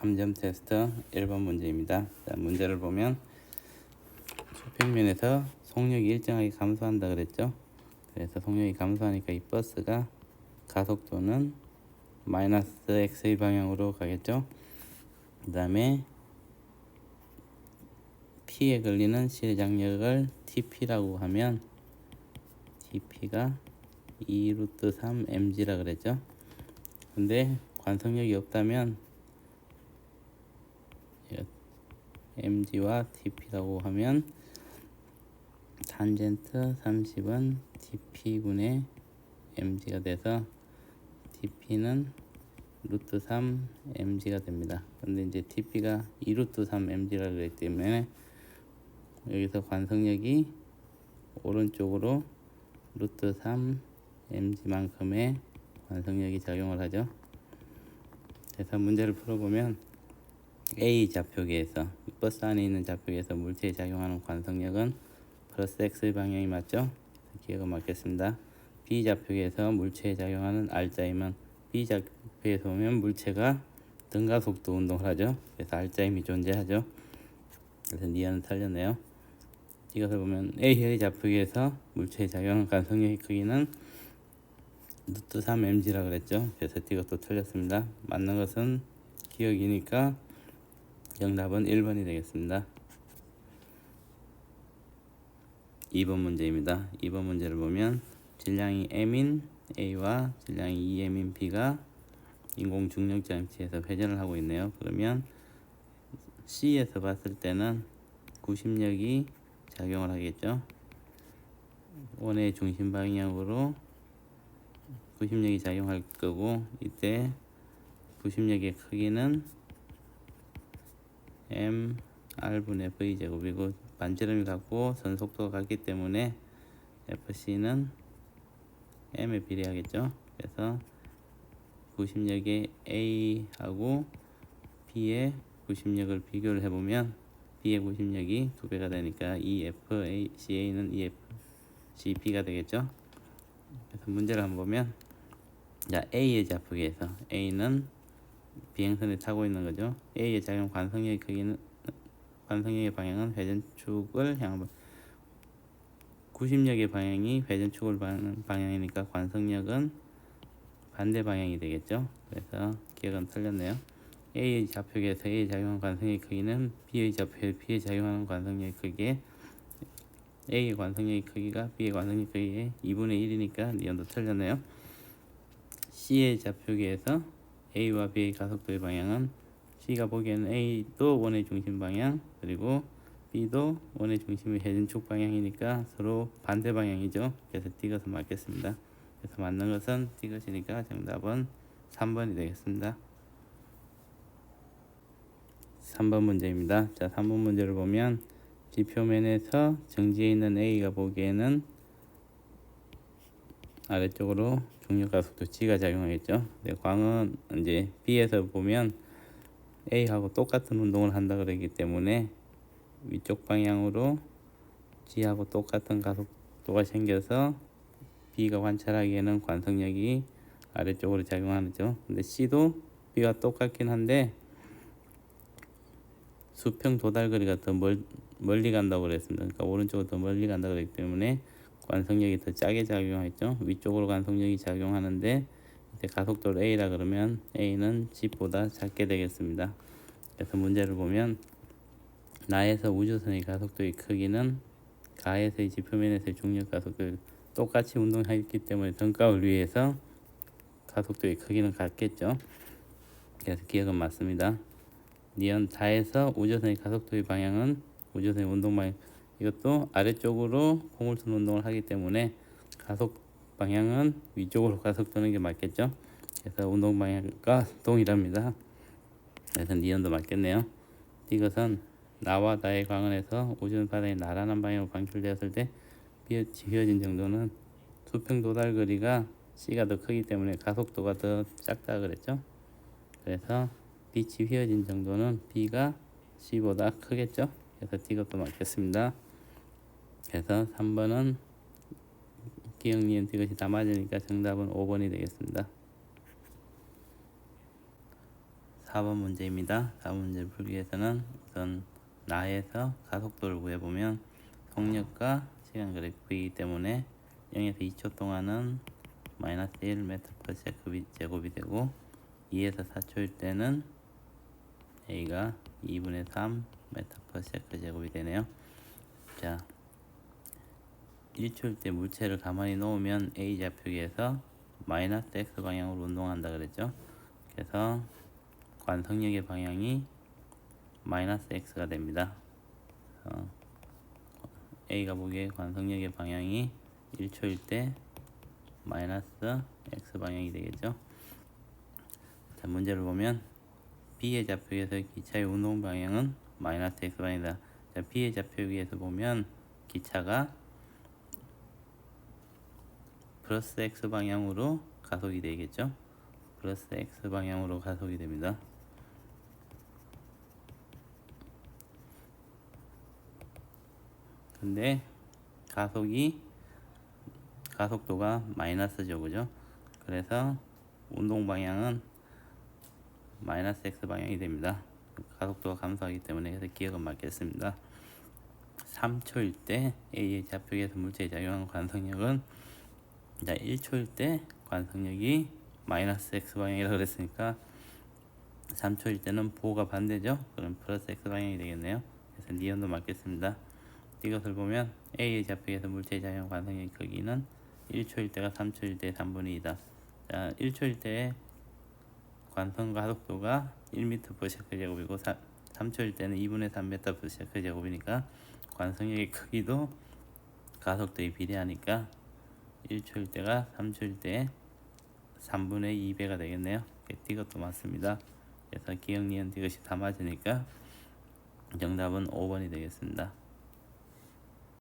3점 테스트 1번 문제입니다. 자, 문제를 보면 수평면에서 속력이 일정하게 감소한다 그랬죠. 그래서 속력이 감소하니까 이 버스가 가속도는 마이너스 x의 방향으로 가겠죠. 그 다음에 P에 걸리는 실장력을 TP라고 하면 TP가 2 루트 3 mg라 그랬죠. 근데 관성력이 없다면 mg와 TP라고 하면 탄젠트 30은 TP분의 mg가 돼서 TP는 루트 3 mg가 됩니다. 근데 이제 TP가 2 루트 3 mg라 그랬기 때문에 여기서 관성력이 오른쪽으로 루트 3 mg만큼의 관성력이 작용을 하죠. 그래서 문제를 풀어보면 A 좌표계에서 버스 안에 있는 좌표계에서 물체에 작용하는 관성력은 플러스 x 방향이 맞죠? 기억을 맞겠습니다. B 좌표계에서 물체에 작용하는 R자임은 B 좌표에서 보면 물체가 등가속도 운동을 하죠. 그래서 R자임이 존재하죠. 그래서 니은을 살렸네요. 이것을 보면 A의 좌표계에서 물체에 작용하는 관성력의 크기는 루트 3 mg라 그랬죠. 그래서 이것도 틀렸습니다. 맞는 것은 기억이니까 정답은 1번이 되겠습니다. 2번 문제입니다. 2번 문제를 보면 질량이 m인 A와 질량이 2m인 B가 인공 중력 장치에서 회전을 하고 있네요. 그러면 C에서 봤을 때는 구심력이 작용을 하겠죠. 원의 중심 방향으로 구심력이 작용할 거고 이때 구심력의 크기는 m r분의 v 제곱이고 반지름이 같고 선속도가 같기 때문에 fc는 m에 비례하겠죠. 그래서 구심력의 a하고 b의 구심력을 비교를 해보면 b의 구심력이 두 배가 되니까 e f a c a는 e f c b가 되겠죠. 그래서 문제를 한번 보면 자 a의 좌표계에서 a는 비행선에 타고 있는 거죠. A의 작용 관성력의 크기는 관성력의 방향은 회전축을 향하고 구심력의 방향이 회전축을 방향, 방향이니까 관성력은 반대 방향이 되겠죠. 그래서 기억은 틀렸네요. A의 좌표계에서 A의 작용하는 관성력의 크기는 B의 좌표에 B의 작용하는 관성력의 크기에 A의 관성력의 크기가 B의 관성력 크기의 2분의 1이니까 니언도 틀렸네요. C의 좌표계에서 A와 B의 가속도의 방향은 C가 보기에는 A도 원의 중심 방향 그리고 B도 원의 중심의 회전축 방향이니까 서로 반대 방향이죠. 그래서 D것은 맞겠습니다. 그래서 맞는 것은 D것이니까 정답은 3번이 되겠습니다. 3번 문제입니다. 자, 3번 문제를 보면 지표면에서 정지해 있는 A가 보기에는 아래쪽으로 중력 가속도 G가 작용하겠죠. 네, 광은 이제 B에서 보면 A하고 똑같은 운동을 한다 그러기 때문에 위쪽 방향으로 G하고 똑같은 가속도가 생겨서 B가 관찰하기에는 관성력이 아래쪽으로 작용하죠. 근데 C도 B가 똑같긴 한데 수평 도달 거리가 더 멀, 멀리 간다고 그랬습니다. 그러니까 오른쪽으로 더 멀리 간다고 그랬기 때문에 관성력이 더 짜게 작용했죠. 위쪽으로 관성력이 작용하는데 이때 가속도를 A라 그러면 A는 G보다 작게 되겠습니다. 그래서 문제를 보면 나에서 우주선의 가속도의 크기는 가에서의 지표면에서의 중력 가속도 똑같이 운동하기 때문에 등가을 위해서 가속도의 크기는 같겠죠. 그래서 기억은 맞습니다. 니은 다에서 우주선의 가속도의 방향은 우주선의 운동 방향 이것도 아래쪽으로 공을 쏘는 운동을 하기 때문에 가속 방향은 위쪽으로 가속 도는 게 맞겠죠. 그래서 운동 방향과 동일합니다. 그래서 니은도 맞겠네요. 이것은 나와 나의 광원에서 우주선 바다의 나란한 방향으로 방출되었을 때 비어진 정도는 수평 도달 거리가 C가 더 크기 때문에 가속도가 더 작다 그랬죠. 그래서 빛이 휘어진 정도는 B가 C보다 크겠죠. 그래서 이것도 맞겠습니다. 그래서 3번은 기억 니은 이것이 다 맞으니까 정답은 5번이 되겠습니다. 4번 문제입니다. 4번 문제를 풀기 위해서는 우선 나에서 가속도를 구해보면 속력과 시간 그래프이기 때문에 0에서 2초 동안은 마이너스 1m per 세컨 제곱이 되고 2에서 4초일 때는 a가 2분의 3 m per 세컨 제곱이 되네요. 자, 1초일 때 물체를 가만히 놓으면 a 좌표기에서 마이너스 x 방향으로 운동한다 그랬죠. 그래서 관성력의 방향이 마이너스 x가 됩니다. 어, a가 보기에 관성력의 방향이 1초일 때 마이너스 x 방향이 되겠죠. 자, 문제를 보면 b의 좌표에서 기차의 운동 방향은 마이너스 x 방향이다. 자, b의 좌표에서 보면 기차가 플러스 x 방향으로 가속이 되겠죠. 플러스 x 방향으로 가속이 됩니다. 근데 가속이 가속도가 마이너스죠, 그죠? 그래서 운동 방향은 마이너스 x 방향이 됩니다. 가속도가 감소하기 때문에 그래서 기억은 맞겠습니다. 3초일 때 A의 좌표에서 물체에 작용하는 관성력은 자 1초일 때 관성력이 마이너스 x 방향이라고 그랬으니까 3초일 때는 보호가 반대죠. 그럼 플러스 x 방향이 되겠네요. 그래서 니언도 맞겠습니다. 이것을 보면 A의 좌표에서 물체의 작용 관성력 크기는 1초일 때가 3초일 때 3분의 2다. 자, 1초일 때 관성 가속도가 1m per 세컨 제곱이고 3초일 때는 2분의 3m per 세컨 제곱이니까 관성력의 크기도 가속도에 비례하니까 1초일 때가 3초일 때 3분의 2배가 되겠네요. 이것도 맞습니다. 그래서 기억 니은 이것이 다 맞으니까 정답은 5번이 되겠습니다.